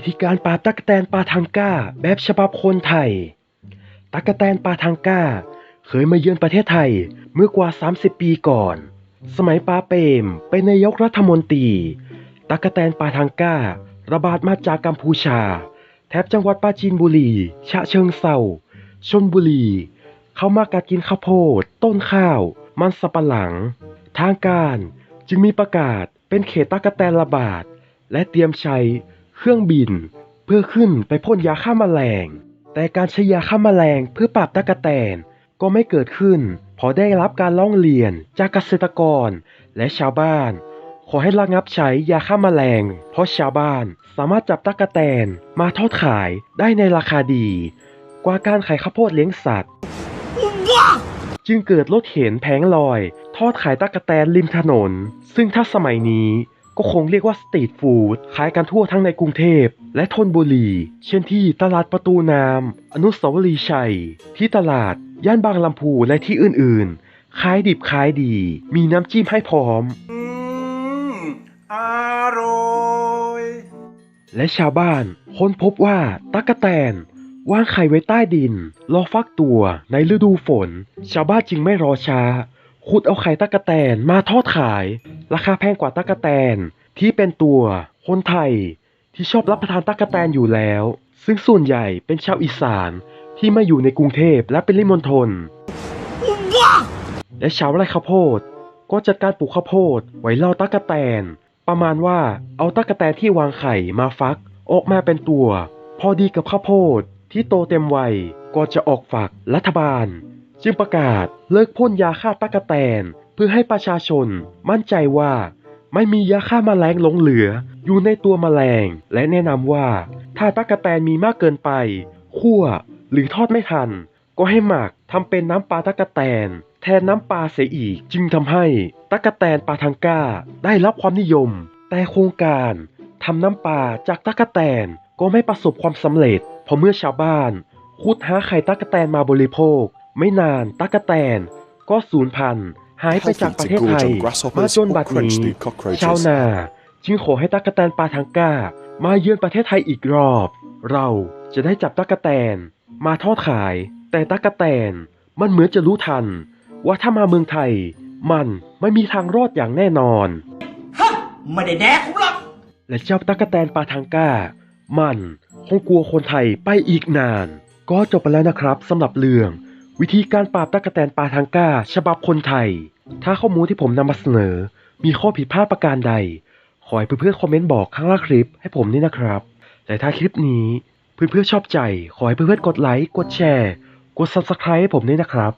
วิธีการปาตักแตนปาทังก้า แบบฉบับคนไทย ตักแตนปาทังก้า เคยมาเยือนประเทศไทยเมื่อกว่า 30 ปีก่อน สมัยปาเปรมเป็นนายกรัฐมนตรี ตักแตนปาทังก้า ระบาดมาจากกัมพูชา แถบจังหวัดปราจีนบุรี ฉะเชิงเซาชนบุรี เข้ามากัดกินข้าวโพด ต้นข้าว มันสับปะหลัง ทางการจึงมีประกาศเป็นเขตตักแตนระบาด และเตรียมใช้ เครื่องบิน เพื่อขึ้นไปพ่นยาฆ่าแมลง แต่การใช้ยาฆ่าแมลงเพื่อปราบตั๊กแตนก็ไม่เกิดขึ้นเพอได้รับการร้องเรียนจากเกษตรกรและชาวบ้าน ขอให้ระงับใช้ยาฆ่าแมลง เพราะชาวบ้านสามารถจับตั๊กแตนมาทอดขายได้ในราคาดี กว่าการขายข้าวโพดเลี้ยงสัตว์ จึงเกิดรถเข็นแผงลอย ทอดขายตั๊กแตนริมถนน ซึ่งถ้าสมัยนี้ ก็คงเรียกว่าสตรีทฟู้ดขายกันทั่วทั้งในกรุงเทพและธนบุรี เช่นที่ตลาดประตูน้ำอนุสาวรีย์ชัย ที่ตลาด ย่านบางลำพูและที่อื่นๆขายดิบขายดี มีน้ำจิ้มให้พร้อมอืมอร่อยและชาวบ้านค้นพบว่าตั๊กแตนวางไข่ไว้ใต้ดิน รอฟักตัวในฤดูฝน ชาวบ้านจึงไม่รอช้า ขุดเอาไข่ตั๊กแตนมาทอดขาย ราคาแพงกว่าตั๊กแตนที่เป็นตัวคนไทยที่ชอบรับประทานตั๊กแตนอยู่แล้ว ซึ่งส่วนใหญ่เป็นชาวอีสานที่มาอยู่ในกรุงเทพและเป็นริมณฑลและชาวไร่ข้าวโพด ก็จัดการปลูกข้าวโพดไว้เล่าตั๊กแตน ประมาณว่าเอาตั๊กแตนที่วางไข่มาฟัก ออกมาเป็นตัว พอดีกับข้าวโพดที่โตเต็มวัยก็จะออกฝักรัฐบาล จึงประกาศเลิกพ่นยาฆ่าตั๊กแตน เพื่อให้ประชาชนมั่นใจว่า ไม่มียาฆ่ามาแมลงหลงเหลืออยู่ในตัวแมลง และแนะนำว่า ถ้าตั๊กแตนมีมากเกินไปคั่วหรือทอดไม่ทัน ก็ให้หมักทำเป็นน้ำปลาตั๊กแตน แทนน้ำปลาเสียอีก จึงทำให้ตั๊กแตนปลาทังก้าได้รับความนิยม แต่โครงการทำน้ำปลาจากตั๊กแตนก็ไม่ประสบความสำเร็จเพราะเมื่อชาวบ้านขุดหาไข่ตั๊กแตนมาบริโภค ไม่นานตั๊กแตน ก็สูญพันธุ์หายไปจากประเทศไทยมาจนบัดนี้ชาวนาจึงขอให้ตั๊กแตนปลาทังก้า มาเยือนประเทศไทยอีกรอบ เราจะได้จับตั๊กแตน มาทอดขาย แต่ตั๊กแตนมันเหมือนจะรู้ทัน ว่าถ้ามาเมืองไทย มันไม่มีทางรอดอย่างแน่นอนฮะไม่ได้แดกผมหรอกและเจ้าตั๊กแตนปาทังก้า มันคงกลัวคนไทยไปอีกนาน ก็จบไปแล้วนะครับสำหรับเรื่อง วิธีการปราบตั๊กแตนปาทังก้า ฉบับคนไทย ถ้าข้อมูลที่ผมนำมาเสนอ มีข้อผิดพลาดประการใด ขอให้เพื่อนๆคอมเมนต์บอกข้างล่างคลิปให้ผมนี่นะครับ แต่ถ้าคลิปนี้เพื่อนๆชอบใจ ขอให้เพื่อนๆกดไลค์ กดแชร์ กด subscribe ให้ผมด้วยนะครับ